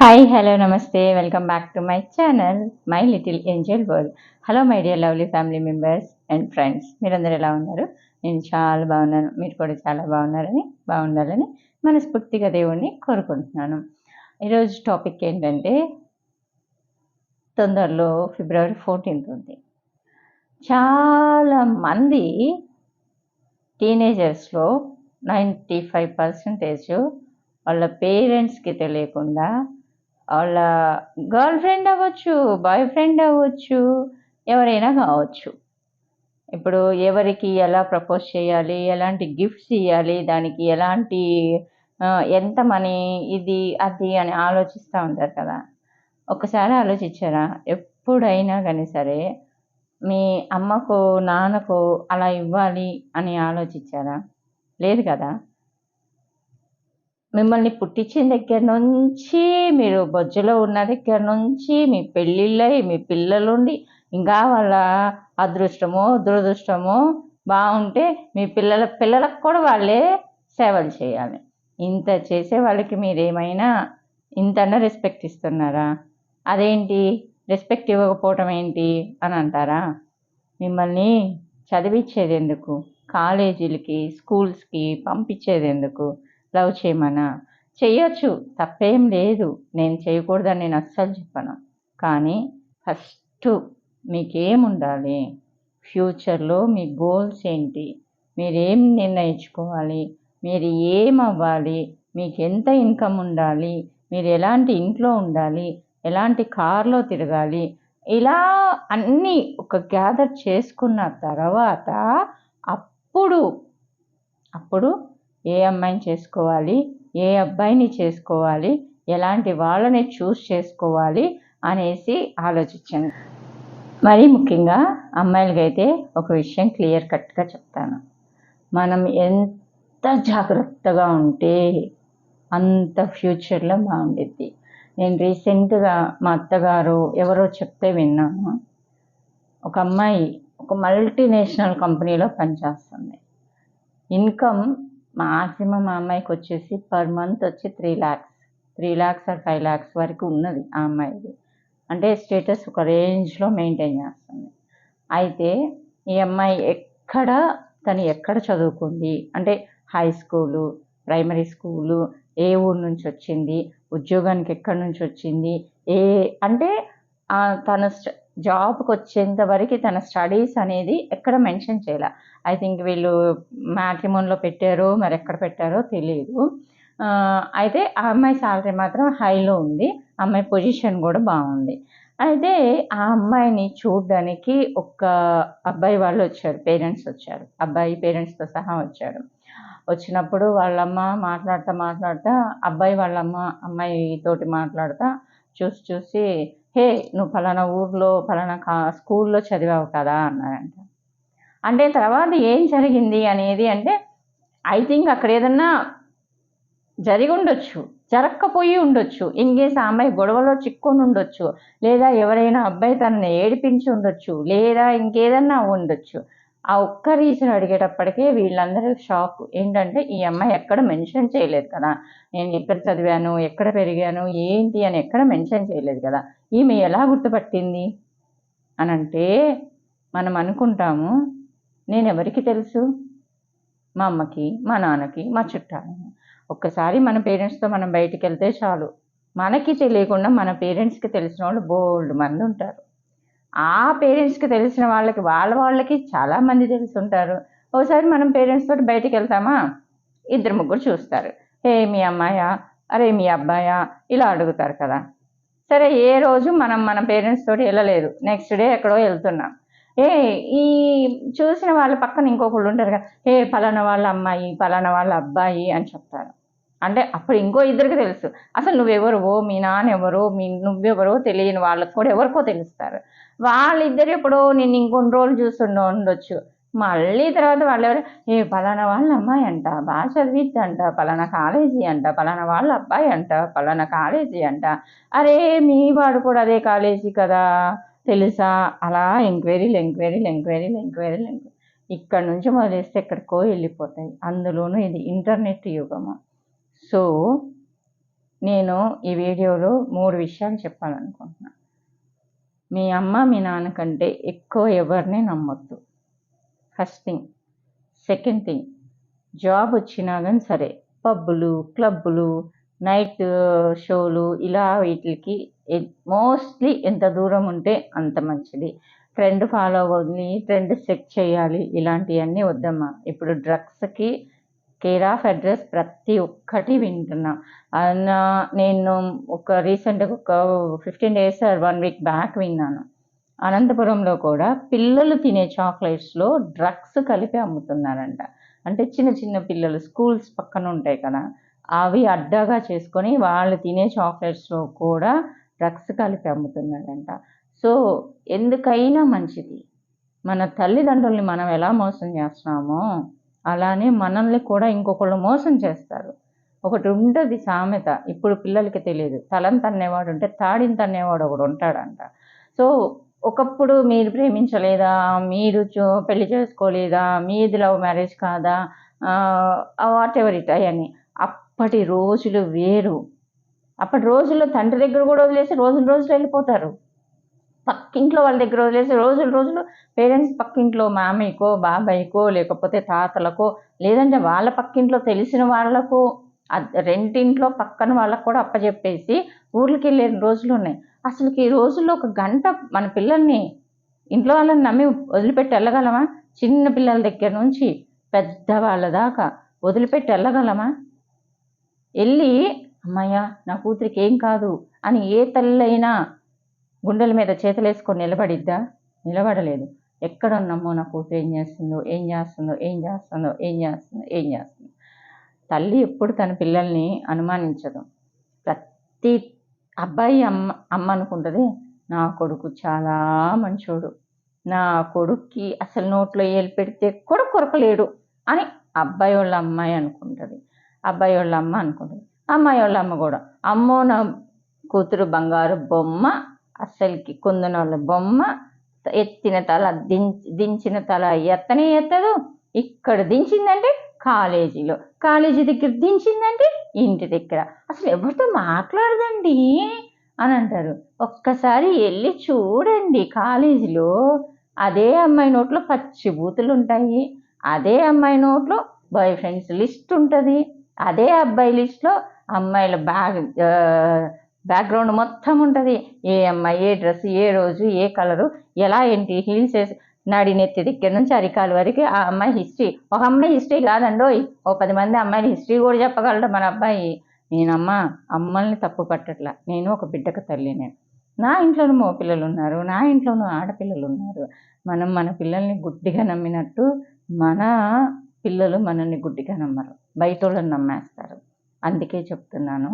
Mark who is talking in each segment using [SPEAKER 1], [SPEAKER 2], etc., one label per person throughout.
[SPEAKER 1] Hi hello నమస్తే. Welcome back to my channel my little angel world hello my dear lovely family members and friends మీరందరూ ఎలా ఉన్నారు? నేను చాలా బాగున్నాను. మీరు కూడా చాలా బాగున్నారని బాగుండాలని మనస్ఫూర్తిగా దేవుణ్ణి కోరుకుంటున్నాను. ఈరోజు టాపిక్ ఏంటంటే తొందరలో ఫిబ్రవరి ఫోర్టీన్త్ ఉంది. చాలా మంది టీనేజర్స్లో నైంటీ ఫైవ్ పర్సెంటేజ్ వాళ్ళ పేరెంట్స్కి తెలియకుండా వాళ్ళ గర్ల్ ఫ్రెండ్ అవ్వచ్చు బాయ్ ఫ్రెండ్ అవ్వచ్చు ఎవరైనా కావచ్చు. ఇప్పుడు ఎవరికి ఎలా ప్రపోజ్ చేయాలి ఎలాంటి గిఫ్ట్స్ ఇవ్వాలి దానికి ఎలాంటి ఎంత మనీ ఇది అది అని ఆలోచిస్తూ ఉంటారు కదా. ఒకసారి ఆలోచించారా? ఎప్పుడైనా కానీ సరే మీ అమ్మకు నాన్నకు అలా ఇవ్వాలి అని ఆలోచించారా? లేదు కదా. మిమ్మల్ని పుట్టించిన దగ్గర నుంచి మీరు బొజ్జలో ఉన్న దగ్గర నుంచి మీ పెళ్ళిళ్ళై మీ పిల్లలుండి ఇంకా వాళ్ళ అదృష్టమో దురదృష్టమో బాగుంటే మీ పిల్లల పిల్లలకు కూడా వాళ్ళే సేవలు చేయాలి. ఇంత చేసే వాళ్ళకి మీరేమైనా ఇంతన్నా రెస్పెక్ట్ ఇస్తున్నారా? అదేంటి? రెస్పెక్ట్ ఇవ్వకపోవటం ఏంటి అని అంటారా? మిమ్మల్ని చదివించేది ఎందుకు కాలేజీలకి స్కూల్స్కి పంపించేది ఎందుకు లవ్ చేయమనా? చెయ్యొచ్చు. తప్పేం లేదు. నేను చేయకూడదని నేను అస్సలు చెప్పను. కానీ ఫస్ట్ మీకేముండాలి? ఫ్యూచర్లో మీ గోల్స్ ఏంటి? మీరేం నిర్ణయించుకోవాలి? మీరు ఏం అవ్వాలి మీకు ఎంత ఇన్కమ్ ఉండాలి? మీరు ఎలాంటి ఇంట్లో ఉండాలి? ఎలాంటి కార్లో తిరగాలి? ఇలా అన్నీ ఒక గ్యాదర్ చేసుకున్న తర్వాత అప్పుడు అప్పుడు ఏ అమ్మాయిని చేసుకోవాలి? ఏ అబ్బాయిని చేసుకోవాలి? ఎలాంటి వాళ్ళని చూస్ చేసుకోవాలి? అనేసి ఆలోచించండి. మరీ ముఖ్యంగా అమ్మాయిలకైతే ఒక విషయం క్లియర్ కట్గా చెప్తాను. మనం ఎంత జాగ్రత్తగా ఉంటే అంత ఫ్యూచర్లో బాగుండిద్ది. నేను రీసెంట్గా మా అత్తగారు ఎవరో చెప్తే విన్నాను. ఒక అమ్మాయి ఒక మల్టీనేషనల్ కంపెనీలో పనిచేస్తుంది. ఇన్కమ్ మాక్సిమం ఆ అమ్మాయికి వచ్చేసి పర్ మంత్ వచ్చి three lakhs three lakhs or five lakhs వరకు ఉన్నది ఆ అమ్మాయిది. అంటే స్టేటస్ ఒక రేంజ్లో మెయింటైన్ చేస్తుంది. అయితే ఈ అమ్మాయి ఎక్కడ తను ఎక్కడ చదువుకుంది? అంటే హై స్కూలు ప్రైమరీ స్కూలు ఏ ఊరు నుంచి వచ్చింది? ఉద్యోగానికి ఎక్కడి నుంచి వచ్చింది? ఏ అంటే తన స్ట- జాబ్కి వచ్చేంత వరకు తన స్టడీస్ అనేది ఎక్కడ మెన్షన్ చేయాల. ఐ థింక్ వీళ్ళు మ్యాట్రిమోన్లో పెట్టారో మరి ఎక్కడ పెట్టారో తెలియదు అయితే ఆ అమ్మాయి శాలరీ మాత్రం హైలో ఉంది. అమ్మాయి పొజిషన్ కూడా బాగుంది. అయితే ఆ అమ్మాయిని చూడడానికి ఒక అబ్బాయి వాళ్ళు వచ్చారు పేరెంట్స్ వచ్చారు. అబ్బాయి పేరెంట్స్తో సహా వచ్చారు. వచ్చినప్పుడు వాళ్ళమ్మ మాట్లాడుతూ మాట్లాడుతూ అబ్బాయి వాళ్ళమ్మ అమ్మాయితోటి మాట్లాడుతూ చూసి చూసి హే నువ్వు ఫలానా ఊర్లో ఫలానా కా స్కూల్లో చదివావు కదా అన్నారంట అంటే తర్వాత ఏం జరిగింది అనేది అంటే ఐ థింక్ అక్కడ ఏదన్నా జరిగి ఉండొచ్చు జరగకపోయి ఉండొచ్చు ఇన్ కేస్ ఆ అమ్మాయి గొడవలో చిక్కుని ఉండొచ్చు లేదా ఎవరైనా అబ్బాయి తనని ఏడిపించి ఉండొచ్చు లేదా ఇంకేదన్నా ఉండొచ్చు. ఆ ఒక్క రీజన్ అడిగేటప్పటికే వీళ్ళందరూ షాక్ ఏంటంటే ఈ అమ్మాయి ఎక్కడ మెన్షన్ చేయలేదు కదా. నేను ఎక్కడ చదివాను ఎక్కడ పెరిగాను ఏంటి అని ఎక్కడ మెన్షన్ చేయలేదు కదా. ఈమె ఎలా గుర్తుపట్టింది? అని అంటే మనం అనుకుంటాము నేను ఎవరికి తెలుసు? మా అమ్మకి మా నాన్నకి మా చుట్టాలు ఒక్కసారి మన పేరెంట్స్తో మనం బయటికి వెళ్తే చాలు. మనకి తెలియకుండా మన పేరెంట్స్కి తెలిసిన వాళ్ళు బోల్డ్ మంది ఉంటారు. ఆ పేరెంట్స్కి తెలిసిన వాళ్ళకి వాళ్ళ వాళ్ళకి చాలామంది తెలిసి ఉంటారు ఒకసారి మనం పేరెంట్స్ తోటి బయటికి వెళ్తామా? ఇద్దరు ముగ్గురు చూస్తారు. ఏ మీ అమ్మాయా? అరే మీ అబ్బాయా? ఇలా అడుగుతారు కదా. సరే ఏ రోజు మనం మన పేరెంట్స్ తోటి వెళ్ళలేదు. నెక్స్ట్ డే ఎక్కడో వెళ్తున్నాం. ఏ ఈ చూసిన వాళ్ళ పక్కన ఇంకొకళ్ళు ఉంటారు కదా. ఏ పలానా వాళ్ళ అమ్మాయి పలానా వాళ్ళ అబ్బాయి అని చెప్తారు. అంటే అప్పుడు ఇంకో ఇద్దరికి తెలుసు. అసలు నువ్వెవరువో మీ నాన్న ఎవరో మీ నువ్వెవరో తెలియని వాళ్ళకి కూడా ఎవరికో తెలుస్తారు. వాళ్ళిద్దరు ఎప్పుడో నేను ఇంకొన్ని రోజులు చూస్తుండో ఉండొచ్చు. మళ్ళీ తర్వాత వాళ్ళు ఎవరు ఏ పలానా వాళ్ళ అమ్మాయి అంట బాగా చదివిద్ది అంట పలానా కాలేజీ అంట పలానా వాళ్ళ అబ్బాయి అంట పలానా కాలేజీ అంట. అరే మీ వాడు కూడా అదే కాలేజీ కదా తెలుసా? అలా ఎంక్వైరీలు ఎంక్వైరీలు ఎంక్వైరీలు ఎంక్వైరీలు ఎంక్వైరీ ఇక్కడ నుంచి మొదలేస్తే ఎక్కడికో వెళ్ళిపోతాయి. అందులోనూ ఇది ఇంటర్నెట్ యుగము. సో నేను ఈ వీడియోలో మూడు విషయాలు చెప్పాలనుకుంటున్నాను మీ అమ్మ మీ నాన్న కంటే ఎక్కువ ఎవరిని నమ్మొద్దు. First thing second thing job వచ్చినా కానీ సరే పబ్బులు క్లబ్బులు నైట్ షోలు ఇలా వీటికి మోస్ట్లీ ఎంత దూరం ఉంటే అంత మంచిది. ట్రెండ్ ఫాలో అవ్వాలి ట్రెండ్ సెట్ చేయాలి ఇలాంటివన్నీ వద్దమ్మా. ఇప్పుడు డ్రగ్స్కి కేర్ ఆఫ్ అడ్రస్ ప్రతి ఒక్కటి వింటున్నా. నేను ఒక రీసెంట్గా ఒక fifteen days one week back విన్నాను. అనంతపురంలో కూడా పిల్లలు తినే చాక్లెట్స్లో డ్రగ్స్ కలిపి అమ్ముతున్నారంట. అంటే చిన్న చిన్న పిల్లలు స్కూల్స్ పక్కన ఉంటాయి కదా అవి అడ్డాగా చేసుకొని వాళ్ళు తినే చాక్లెట్స్లో కూడా డ్రగ్స్ కలిపి అమ్ముతున్నారంట. సో ఎందుకైనా మంచిది. మన తల్లిదండ్రుల్ని మనం ఎలా మోసం చేస్తున్నామో అలానే మనల్ని కూడా ఇంకొకళ్ళు మోసం చేస్తారు. ఒకటి ఉంటుంది సామెత ఇప్పుడు పిల్లలకి తెలియదు తలం తన్నేవాడు ఉంటే తాడిని తన్నేవాడు ఒకడు ఉంటాడంట. సో ఒకప్పుడు మీరు ప్రేమించలేదా? మీరు చూ- పెళ్ళి చేసుకోలేదా? మీది లవ్ మ్యారేజ్ కాదా? వాట్ ఎవర్ ఇట్ అని అప్పటి రోజులు వేరు. అప్పటి రోజుల్లో తండ్రి దగ్గర కూడా వదిలేసి రోజులు రోజులు వెళ్ళిపోతారు. పక్కింట్లో వాళ్ళ దగ్గర వదిలేసి రోజులు రోజులు పేరెంట్స్ పక్కింట్లో మామయ్యకో బాబాయ్కో లేకపోతే తాతలకో లేదంటే వాళ్ళ పక్కింట్లో తెలిసిన వాళ్ళకు రెంటింట్లో పక్కన వాళ్ళకు కూడా అప్పచెప్పేసి ఊర్లకి వెళ్ళే రోజులు ఉన్నాయి. అసలు ఈ రోజుల్లో ఒక గంట మన పిల్లల్ని ఇంట్లో వాళ్ళని నమ్మి వదిలిపెట్టి వెళ్ళగలమా? చిన్న పిల్లల దగ్గర నుంచి పెద్దవాళ్ళ దాకా వదిలిపెట్టి వెళ్ళగలమా? వెళ్ళి అమ్మయ్య నా కూతురికి ఏం కాదు అని ఏ తల్లైనా గుండెల మీద చేతులేసుకొని నిలబడిద్దా? నిలబడలేదు. ఎక్కడ ఉన్నామో నా కూతురు ఏం చేస్తుందో ఏం చేస్తుందో ఏం చేస్తుందో ఏం చేస్తుందో ఏం చేస్తుందో. తల్లి ఎప్పుడు తన పిల్లల్ని అనుమానించదు. ప్రతి అబ్బాయి అమ్మ అమ్మ అనుకుంటుంది నా కొడుకు చాలా మంచోడు. నా కొడుక్కి అసలు నోట్లో ఏలు పెడితే కూడా కొరకలేడు అని అబ్బాయి వాళ్ళ అమ్మాయి అనుకుంటుంది. అబ్బాయి వాళ్ళ అమ్మ అనుకుంటుంది. అమ్మాయి వాళ్ళ అమ్మ కూడా అమ్మో నా కూతురు బంగారు బొమ్మ అస్సలకి కుందనోళ్ళ బొమ్మ ఎత్తిన తల దించి దించిన తల ఎత్తనే ఎత్తదు. ఇక్కడ దించిందంటే కాలేజీలో. కాలేజీ దగ్గర దించిందంటే ఇంటి దగ్గర. అసలు ఎవరితో మాట్లాడదండి అని అంటారు. ఒక్కసారి వెళ్ళి చూడండి కాలేజీలో అదే అమ్మాయి నోట్లో పచ్చి బూతులు ఉంటాయి అదే అమ్మాయి నోట్లో బాయ్ ఫ్రెండ్స్ లిస్ట్ ఉంటుంది అదే అబ్బాయి లిస్ట్లో అమ్మాయిల బ్యాగ్ బ్యాక్గ్రౌండ్ మొత్తం ఉంటుంది. ఏ అమ్మాయి ఏ డ్రెస్ ఏ రోజు ఏ కలరు ఎలా ఏంటి హీల్స్ వేసి నడి నెత్తి దగ్గర నుంచి అరికాలు వరకు ఆ అమ్మాయి హిస్టరీ ఒక అమ్మాయి హిస్టరీ కాదండోయ్. ఓ పది మంది అమ్మాయిల హిస్టరీ కూడా చెప్పగలడు మన అబ్బాయి. నేనమ్మ అమ్మల్ని తప్పు పట్టట్లా. నేను ఒక బిడ్డకు తల్లినే నా ఇంట్లోనూ మో పిల్లలు ఉన్నారు. నా ఇంట్లోనూ ఆడపిల్లలు ఉన్నారు. మనం మన పిల్లల్ని గుడ్డిగా నమ్మినట్టు మన పిల్లలు మనల్ని గుడ్డిగా నమ్మరు. బయట వాళ్ళని నమ్మేస్తారు. అందుకే చెప్తున్నాను.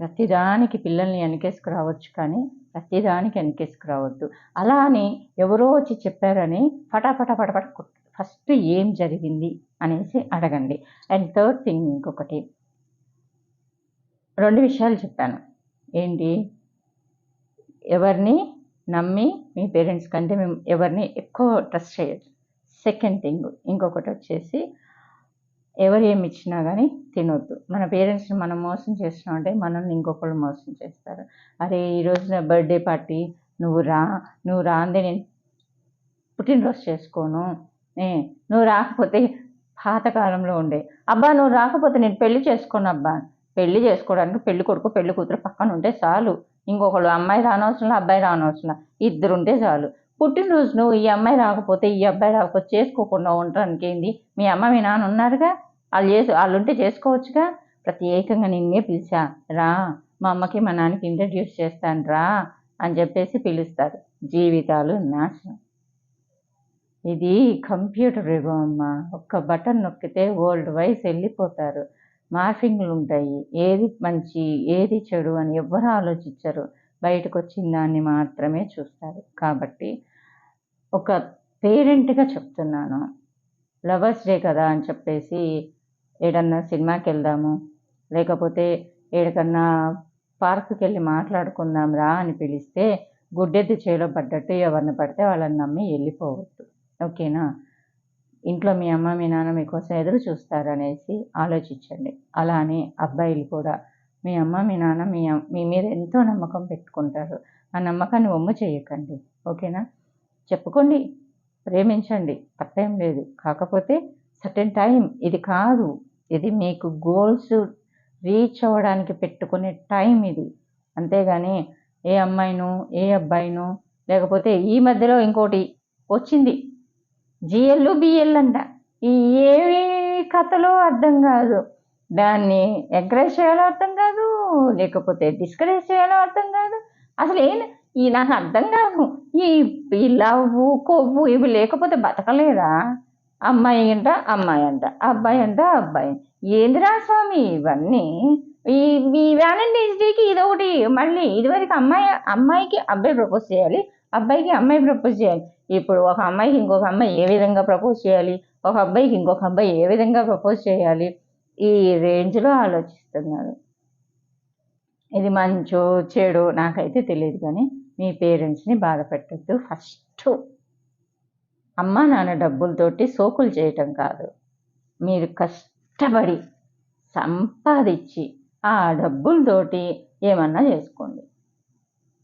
[SPEAKER 1] ప్రతిదానికి పిల్లల్ని వెనకేసుకురావచ్చు కానీ ప్రతిదానికి వెనకేసుకురావద్దు. అలా అని ఎవరో వచ్చి చెప్పారని ఫటాఫట ఫటఫట ఫస్ట్ ఏం జరిగింది అనేసి అడగండి. అండ్ థర్డ్ థింగ్ ఇంకొకటి. రెండు విషయాలు చెప్పాను. ఏంటి? ఎవరిని నమ్మి మీ పేరెంట్స్ కంటే మేము ఎవరిని ఎక్కువ ట్రస్ట్ చేయొచ్చు సెకండ్ థింగ్ ఇంకొకటి వచ్చేసి ఎవరు ఏమి ఇచ్చినా కానీ తినొద్దు. మన పేరెంట్స్ని మనం మోసం చేస్తున్నామంటే మనల్ని ఇంకొకళ్ళు మోసం చేస్తారు. అరే ఈరోజు నా బర్త్డే పార్టీ నువ్వు రా నువ్వు రా అందే నేను పుట్టినరోజు చేసుకోను. ఏ నువ్వు రాకపోతే పాతకాలంలో ఉండే. అబ్బా నువ్వు రాకపోతే నేను పెళ్ళి చేసుకోను అబ్బా. పెళ్ళి చేసుకోవడానికి పెళ్ళి కొడుకు పెళ్ళి కూతురు పక్కన ఉంటే చాలు. ఇంకొకళ్ళు అమ్మాయి రానవసరం అబ్బాయి రానవసరం ఇద్దరు ఉంటే చాలు. పుట్టినరోజును నువ్వు ఈ అమ్మాయి రాకపోతే ఈ అబ్బాయి రాకపోతే చేసుకోకుండా ఉండడానికి ఏంది? మీ అమ్మ మీ నాన్న ఉన్నారుగా? వాళ్ళు చేసి వాళ్ళు ఉంటే చేసుకోవచ్చుగా? ప్రత్యేకంగా నిన్నే పిలిచా. రా మా అమ్మకి మా నాన్నకి ఇంట్రడ్యూస్ చేస్తాను రా అని చెప్పేసి పిలుస్తారు. జీవితాలు నాశనం. ఇది కంప్యూటర్ యుగం అమ్మ. ఒక్క బటన్ నొక్కితే ఓల్డ్ వైస్ వెళ్ళిపోతారు. మార్ఫింగ్లు ఉంటాయి. ఏది మంచి ఏది చెడు అని ఎవరు ఆలోచించరు. బయటకు వచ్చిన దాన్ని మాత్రమే చూస్తారు. కాబట్టి ఒక పేరెంట్గా చెప్తున్నాను. లవర్స్ డే కదా అని చెప్పేసి ఏడన్నా సినిమాకి వెళ్దాము లేకపోతే ఏడకన్నా పార్కుకి వెళ్ళి మాట్లాడుకుందాం రా అని పిలిస్తే గుడ్డెద్దు చేలో పడ్డట్టు ఎవరిని పడితే వాళ్ళని నమ్మి వెళ్ళిపోవద్దు. ఓకేనా? ఇంట్లో మీ అమ్మ మీ నాన్న మీకోసం ఎదురు చూస్తారు అనేసి ఆలోచించండి. అలానే అబ్బాయిలు కూడా. మీ అమ్మ మీ నాన్న మీ మీ మీద ఎంతో నమ్మకం పెట్టుకుంటారు. ఆ నమ్మకాన్ని ఒమ్ము చేయకండి. ఓకేనా? చెప్పుకోండి ప్రేమించండి తప్పేం లేదు. కాకపోతే సర్టెన్ టైం ఇది కాదు. ఇది మీకు గోల్స్ రీచ్ అవ్వడానికి పెట్టుకునే టైం ఇది. అంతేగాని ఏ అమ్మాయినో ఏ అబ్బాయినో లేకపోతే ఈ మధ్యలో ఇంకోటి వచ్చింది. జిఎల్ బిఎల్ అంట. ఈ ఏమి కథలో అర్థం కాదు. దాన్ని ఎంకరేజ్ చేయాలో అర్థం కాదు లేకపోతే డిస్కరేజ్ చేయాలో అర్థం కాదు. అసలు ఏం ఈ నాకు అర్థం కాదు. ఈ ఈ లవ్వు కొవ్వు ఇవి లేకపోతే బతకలేరా అమ్మాయి అంట అమ్మాయి అంట అబ్బాయి అంట అబ్బాయి. ఏందిరా స్వామి ఇవన్నీ? ఈ ఈ వ్యాలంటైన్స్ డేకి ఇదొకటి మళ్ళీ ఇదివరకు అమ్మాయి అమ్మాయికి అబ్బాయి ప్రపోజ్ చేయాలి అబ్బాయికి అమ్మాయి ప్రపోజ్ చేయాలి. ఇప్పుడు ఒక అమ్మాయికి ఇంకొక అమ్మాయి ఏ విధంగా ప్రపోజ్ చేయాలి? ఒక అబ్బాయికి ఇంకొక అబ్బాయి ఏ విధంగా ప్రపోజ్ చేయాలి? ఈ రేంజ్లో ఆలోచిస్తున్నారు. ఇది మంచో చెడు నాకైతే తెలియదు కానీ మీ పేరెంట్స్ని బాధ పెట్టద్దు. ఫస్ట్ అమ్మ నాన్న డబ్బులతోటి సోకులు చేయటం కాదు. మీరు కష్టపడి సంపాదించి ఆ డబ్బులతోటి ఏమన్నా చేసుకోండి.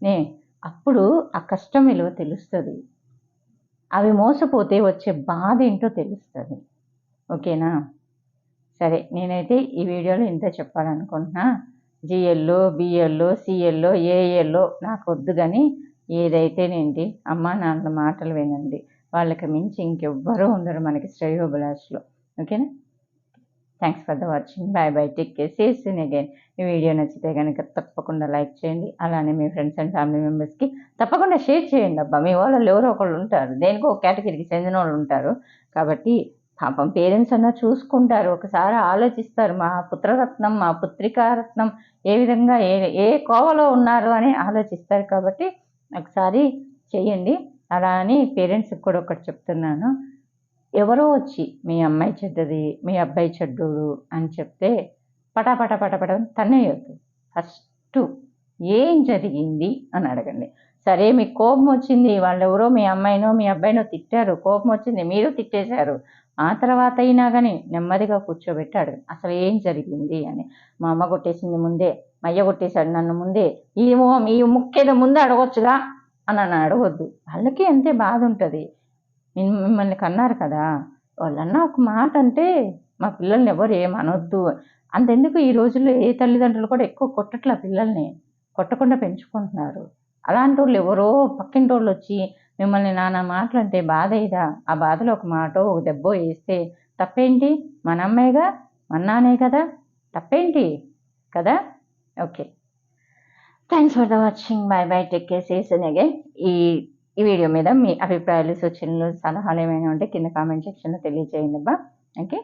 [SPEAKER 1] నే అప్పుడు ఆ కష్టం విలువ తెలుస్తుంది. అవి మోసపోతే వచ్చే బాధ ఏంటో తెలుస్తుంది. ఓకేనా? సరే నేనైతే ఈ వీడియోలో ఇంత చెప్పాలనుకుంటున్నా. జిఎల్లో బిఎల్లో సిఎల్లో ఏఎల్లో నాకు వద్దు కానీ ఏదైతేనేంటి? అమ్మ నాన్న మాటలు వినండి. వాళ్ళకి మించి ఇంకెవ్వరూ ఉండరు మనకి శ్రేయోభిలాష్లో. ఓకేనా? Thanks for the watching bye bye take care సేసిన్ again ఈ వీడియో నచ్చితే కనుక తప్పకుండా లైక్ చేయండి. అలానే మీ ఫ్రెండ్స్ అండ్ ఫ్యామిలీ మెంబర్స్కి తప్పకుండా షేర్ చేయండి. అబ్బా మీ వాళ్ళు ఎవరో ఒకళ్ళు ఉంటారు. దేనికో ఒక కేటగిరీకి చెందిన వాళ్ళు ఉంటారు. కాబట్టి పాపం పేరెంట్స్ అన్నా చూసుకుంటారు. ఒకసారి ఆలోచిస్తారు మా పుత్రరత్నం మా పుత్రికారత్నం ఏ విధంగా ఏ ఏ కోవలో ఉన్నారు అని ఆలోచిస్తారు కాబట్టి ఒకసారి చేయండి. అలా అని పేరెంట్స్కి కూడా ఒకటి చెప్తున్నాను. ఎవరో వచ్చి మీ అమ్మాయి చెడ్డది మీ అబ్బాయి చెడ్డోడు అని చెప్తే పటాపట పటపట తన్నేయొద్దు ఫస్ట్ ఏం జరిగింది అని అడగండి. సరే మీకు కోపం వచ్చింది. వాళ్ళు ఎవరో మీ అమ్మాయినో మీ అబ్బాయినో తిట్టారు. కోపం వచ్చింది. మీరు తిట్టేశారు. ఆ తర్వాత అయినా కానీ నెమ్మదిగా కూర్చోబెట్టి అసలు ఏం జరిగింది అని. మా అమ్మ కొట్టేసింది ముందే మా అయ్య కొట్టేశాడు నన్ను ముందే. ఈ ఈ ముక్కేదో ముందే అడగొచ్చుగా అని నన్ను అడగొద్దు. వాళ్ళకి అంతే బాధ ఉంటుంది? మిమ్మల్ని కన్నారు కదా. వాళ్ళన్న ఒక మాట అంటే మా పిల్లల్ని ఎవరు ఏమనొద్దు. అంతెందుకు ఈ రోజుల్లో ఏ తల్లిదండ్రులు కూడా ఎక్కువ కొట్టట్ల పిల్లల్ని? కొట్టకుండా పెంచుకుంటున్నారు. అలాంటి వాళ్ళు ఎవరో పక్కింటి వాళ్ళు వచ్చి మిమ్మల్ని నానా మాటలంటే బాధ ఇదా ఆ బాధలో ఒక మాటో ఒక దెబ్బో వేస్తే తప్పేంటి? మన అమ్మాయిగా? మన్నానే కదా? తప్పేంటి? కదా? Okay. Thanks for the watching bye bye take care సేసన్ again ఈ ఈ వీడియో మీద మీ అభిప్రాయాలు సూచనలు సలహాలు ఏమైనా ఉంటే కింద కామెంట్ సెక్షన్లో తెలియజేయండి అబ్బా. ఓకే